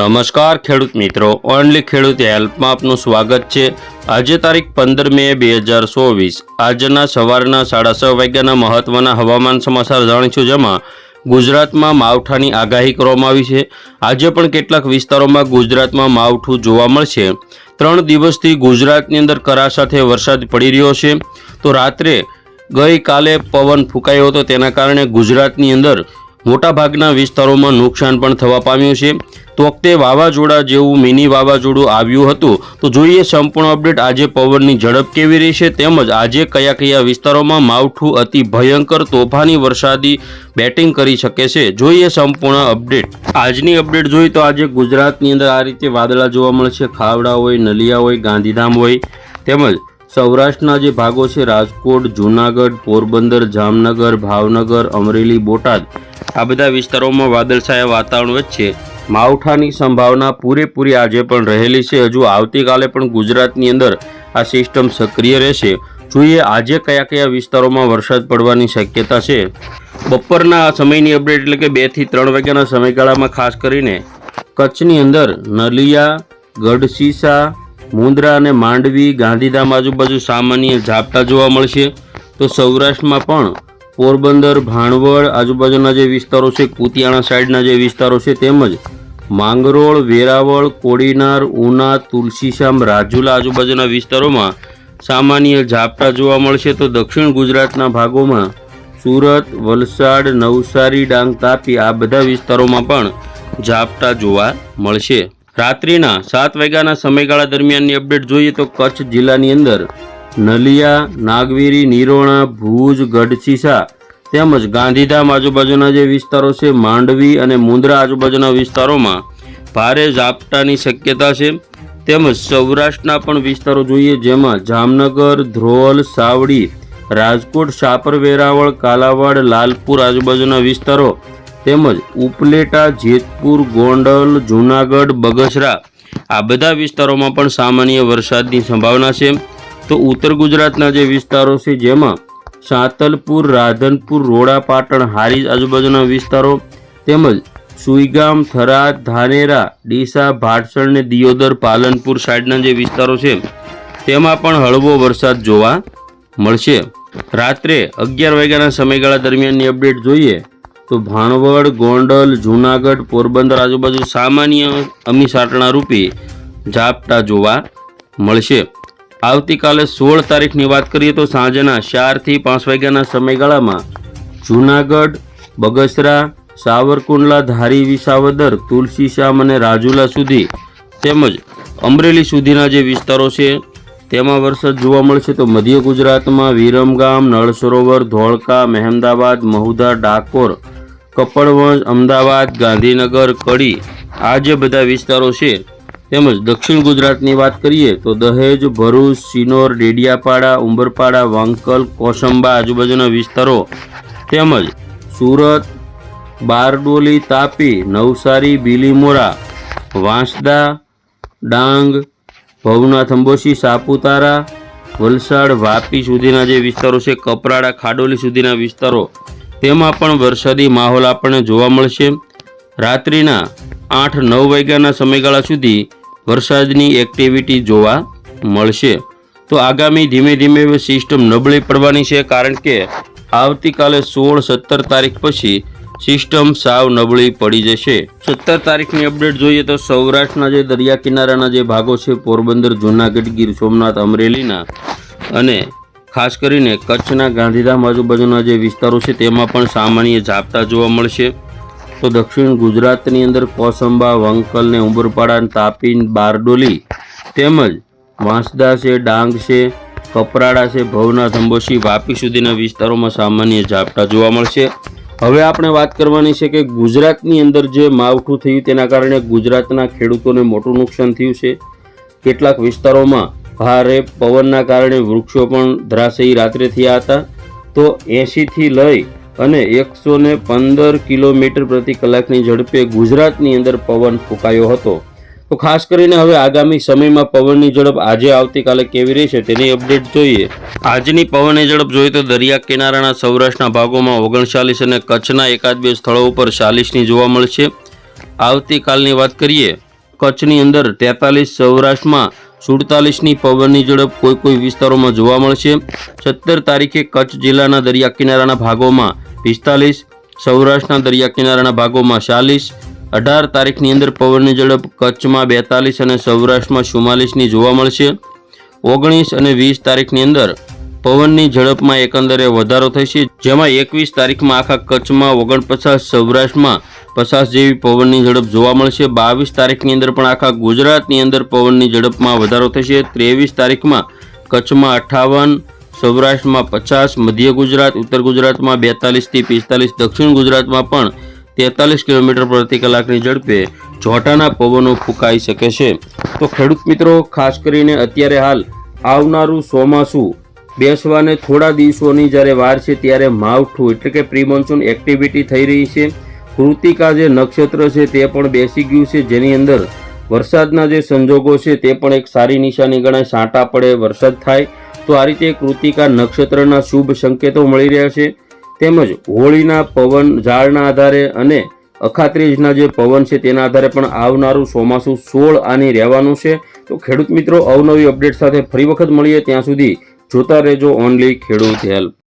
નમસ્કાર ખેડૂત મિત્રો, ઓનલી ખેડૂત હેલ્પમાં આપનું સ્વાગત છે. આજે તારીખ પંદર મે બે હજાર ચોવીસ. આજના સવારના સાડા છ વાગ્યાના મહત્વના હવામાન સમાચાર જાણીશું, જેમાં ગુજરાતમાં માવઠાની આગાહી કરવામાં આવી છે. આજે પણ કેટલાક વિસ્તારોમાં ગુજરાતમાં માવઠું જોવા મળશે. ત્રણ દિવસથી ગુજરાતની અંદર કરા સાથે વરસાદ પડી રહ્યો છે. તો રાત્રે ગઈકાલે પવન ફૂંકાયો હતો, તેના કારણે ગુજરાતની અંદર મોટાભાગના વિસ્તારોમાં નુકસાન પણ થવા પામ્યું છે. તો વખતે વાવાઝોડા જેવું મિની વાવાઝોડું આવ્યું હતું. તો જોઈએ સંપૂર્ણ અપડેટ. આજે પવનની ઝડપ કેવી રહેશે તેમજ આજે કયા કયા વિસ્તારોમાં માવઠું અતિ ભયંકર તોફાની વરસાદી બેટિંગ કરી શકે છે. જોઈએ સંપૂર્ણ અપડેટ. આજની અપડેટ જોઈએ તો આજે ગુજરાતની અંદર આ રીતે વાદળા જોવા મળશે ખાવડા હોય, નલિયા હોય, ગાંધીધામ હોય તેમજ સૌરાષ્ટ્રના જે ભાગો છે, રાજકોટ, જૂનાગઢ, પોરબંદર, જામનગર, ભાવનગર, અમરેલી, બોટાદ, આ બધા વિસ્તારોમાં વાદળછાયા વાતાવરણ વચ્ચે માવઠાની સંભાવના પૂરેપૂરી આજે પણ રહેલી છે. હજુ આવતીકાલે પણ ગુજરાતની અંદર આ સિસ્ટમ સક્રિય રહેશે. જોઈએ આજે કયા કયા વિસ્તારોમાં વરસાદ પડવાની શક્યતા છે. બપોરના સમયની અપડેટ એટલે કે બેથી ત્રણ વાગ્યાના સમયગાળામાં ખાસ કરીને કચ્છની અંદર નલિયા ગઢસીસા મુંદ્રા અને માંડવી, ગાંધીધામ આજુબાજુ સામાન્ય ઝાપટા જોવા મળશે. તો સૌરાષ્ટ્રમાં પણ પોરબંદર, ભાણવડ આજુબાજુના જે વિસ્તારો છે, કુતિયાણા સાઈડના જે વિસ્તારો છે, તેમજ માંગરોળ, વેરાવળ, કોડીનાર, ઉના, તુલસીશામ, રાજુલા આજુબાજુના વિસ્તારોમાં સામાન્ય ઝાપટા જોવા મળશે. તો દક્ષિણ ગુજરાતના ભાગોમાં સુરત, વલસાડ, નવસારી, ડાંગ, તાપી આ બધા વિસ્તારોમાં પણ ઝાપટા જોવા મળશે. રાત્રિના સાત વાગ્યાના સમયગાળા દરમિયાનની અપડેટ જોઈએ તો કચ્છ જિલ્લાની અંદર નલિયા, નાગવીરી, નિરોણા, ભુજ ગઢસીસા તેમજ ગાંધીધામ આજુબાજુના જે વિસ્તારો છે, માંડવી અને મુંદ્રા આજુબાજુના વિસ્તારોમાં ભારે ઝાપટાની શક્યતા છે. તેમજ સૌરાષ્ટ્રના પણ વિસ્તારો જોઈએ જેમાં જામનગર, ધ્રોલ, સાવડી, રાજકોટ શાપર વેરાવળ કાલાવાડ, લાલપુર આજુબાજુના વિસ્તારો તેમજ ઉપલેટા, જેતપુર, ગોંડલ, જૂનાગઢ, બગસરા આ બધા વિસ્તારોમાં પણ સામાન્ય વરસાદની સંભાવના છે. તો ઉત્તર ગુજરાતના જે વિસ્તારો છે, જેમાં સાતલપુર, રાધનપુર રોડા પાટણ હારીજ આજુબાજુના વિસ્તારો, તેમજ સુઈગામ, થરાદ, ધાનેરા, ડીસા, ભાટસણ ને દિયોદર, પાલનપુર સાઈડના જે વિસ્તારો છે, તેમાં પણ હળવો વરસાદ જોવા મળશે. રાત્રે અગિયાર વાગ્યાના સમયગાળા દરમિયાનની અપડેટ જોઈએ તો ભાણવડ, ગોંડલ, જૂનાગઢ, પોરબંદર આજુબાજુ સામાન્ય અમીસાટણા રૂપે ઝાપટા જોવા મળશે. આવતીકાલે સોળ તારીખની વાત કરીએ તો સાંજના ચારથી પાંચ વાગ્યાના સમયગાળામાં જૂનાગઢ, બગસરા, સાવરકુંડલા, ધારી, વિસાવદર તુલસીશ્યામ અને રાજુલા સુધી તેમજ અમરેલી સુધીના જે વિસ્તારો છે તેમાં વરસાદ જોવા મળશે તો મધ્ય ગુજરાતમાં, વિરમગામ નળ સરોવર ધોળકા, મહેમદાવાદ, મહુધા, ડાકોર કપડવંજ અમદાવાદ, ગાંધીનગર, કડી, આ જે બધા વિસ્તારો છે, તેમજ દક્ષિણ ગુજરાતની વાત કરીએ તો દહેજ, ભરૂચ, સિનોર, ડેડિયાપાડા, ઉંબરપાડા, વાંકલ, કોસંબા આજુબાજુના વિસ્તારો, તેમજ સુરત, બારડોલી, તાપી, નવસારી, બીલીમોરા, વાંસદા, ડાંગ, ભવનાથ અંબોશી સાપુતારા, વલસાડ, વાપી સુધીના જે વિસ્તારો છે, કપરાડા, ખાડોલી સુધીના વિસ્તારો તેમાં પણ વરસાદી માહોલ આપણને જોવા મળશે. રાત્રિના આઠ નવ વાગ્યાના સમયગાળા સુધી વરસાદની એક્ટિવિટી જોવા મળશે. તો આગામી ધીમે ધીમે સિસ્ટમ નબળી પડવાની છે કારણ કે આવતીકાલે સોળ સત્તર તારીખ પછી સિસ્ટમ સાવ નબળી પડી જશે. સત્તર તારીખની અપડેટ જોઈએ તો સૌરાષ્ટ્રના જે દરિયા કિનારાના જે ભાગો છે, પોરબંદર, જૂનાગઢ, ગીર સોમનાથ, અમરેલીના અને ખાસ કરીને કચ્છના ગાંધીધામ આજુબાજુના જે વિસ્તારો છે, તેમાં પણ સામાન્ય ઝાપટા જોવા મળશે. તો દક્ષિણ ગુજરાતની અંદર કોસંબા, વંકલ ને ઉંબરપાડા તાપી બારડોલી તેમજ વાંસદા છે, ડાંગ છે, કપરાડા છે, ભવનાથ, અંબોશી, વાપી સુધીના વિસ્તારોમાં સામાન્ય ઝાપટા જોવા મળશે. હવે આપણે વાત કરવાની છે કે ગુજરાતની અંદર જે માવઠું થયું તેના કારણે ગુજરાતના ખેડૂતોને મોટું નુકસાન થયું છે. કેટલાક વિસ્તારોમાં ભારે પવનના કારણે વૃક્ષો પણ ધરાશયી રાત્રે થયા હતા. તો એંશીથી લઈ અને એકસો ને પંદર કિલોમીટર પ્રતિ કલાકની ઝડપે ગુજરાતની અંદર પવન ફૂંકાયો હતો. તો ખાસ કરીને હવે આગામી સમયમાં પવનની ઝડપ આજે આવતીકાલે કેવી રહેશે તેની અપડેટ જોઈએ. આજની પવનની ઝડપ જોઈએ તો દરિયા કિનારાના સૌરાષ્ટ્રના ભાગોમાં ઓગણચાલીસ અને કચ્છના એકાદ બે સ્થળો ઉપર ચાલીસની જોવા મળશે. આવતીકાલની વાત કરીએ કચ્છની અંદર તેતાલીસ, સૌરાષ્ટ્રમાં સુડતાલીસની પવનની ઝડપ કોઈ કોઈ વિસ્તારોમાં જોવા મળશે. સત્તર તારીખે કચ્છ જિલ્લાના દરિયા કિનારાના ભાગોમાં પિસ્તાલીસ, સૌરાષ્ટ્રના દરિયા કિનારાના ભાગોમાં ચાલીસ. અઢાર તારીખની અંદર પવનની ઝડપ કચ્છમાં બેતાલીસ અને સૌરાષ્ટ્રમાં ચુમ્માલીસની જોવા મળશે. ઓગણીસ અને વીસ તારીખની અંદર પવનની ઝડપમાં એકંદરે વધારો થશે, જેમાં એકવીસ તારીખમાં આખા કચ્છમાં ઓગણપચાસ, સૌરાષ્ટ્રમાં પચાસ જેવી પવનની ઝડપ જોવા મળશે. બાવીસ તારીખની અંદર પણ આખા ગુજરાતની અંદર પવનની ઝડપમાં વધારો થશે. ત્રેવીસ તારીખમાં કચ્છમાં અઠ્ઠાવન સૌરાષ્ટ્રમાં પચાસ, મધ્ય ગુજરાત, ઉત્તર ગુજરાતમાં બેતાલીસથી પિસ્તાલીસ, દક્ષિણ ગુજરાતમાં પણ તેતાલીસ કિલોમીટર પ્રતિ કલાકની ઝડપે જોટાના પવનો ફૂંકાઈ શકે છે. તો ખેડૂત મિત્રો, ખાસ કરીને અત્યારે હાલ આવનારું ચોમાસું બેસવાને થોડા દિવસોની જ્યારે વાર છે ત્યારે માવઠું, એટલે કે પ્રી મોન્સૂન એક્ટિવિટી થઈ રહી છે. કૃતિકા જે નક્ષત્ર છે તે પણ બેસી ગયું છે. જેની અંદર વરસાદના જે સંજોગો છે તે પણ એક સારી નિશાની ગણાય. સાંટા પડે, વરસાદ થાય, તો આ રીતે કૃતિકા નક્ષત્રના શુભ સંકેતો મળી રહ્યા છે. તેમજ હોળીના પવન ઝાડના આધારે અને અખાત્રીજના જે પવન છે તેના આધારે પણ આવનારું ચોમાસું સોળ આની રહેવાનું છે. તો ખેડૂત મિત્રો, અવનવી અપડેટ સાથે ફરી વખત મળીએ. ત્યાં સુધી જોતા રહેજો ઓનલી ખેડૂત હેલ્પ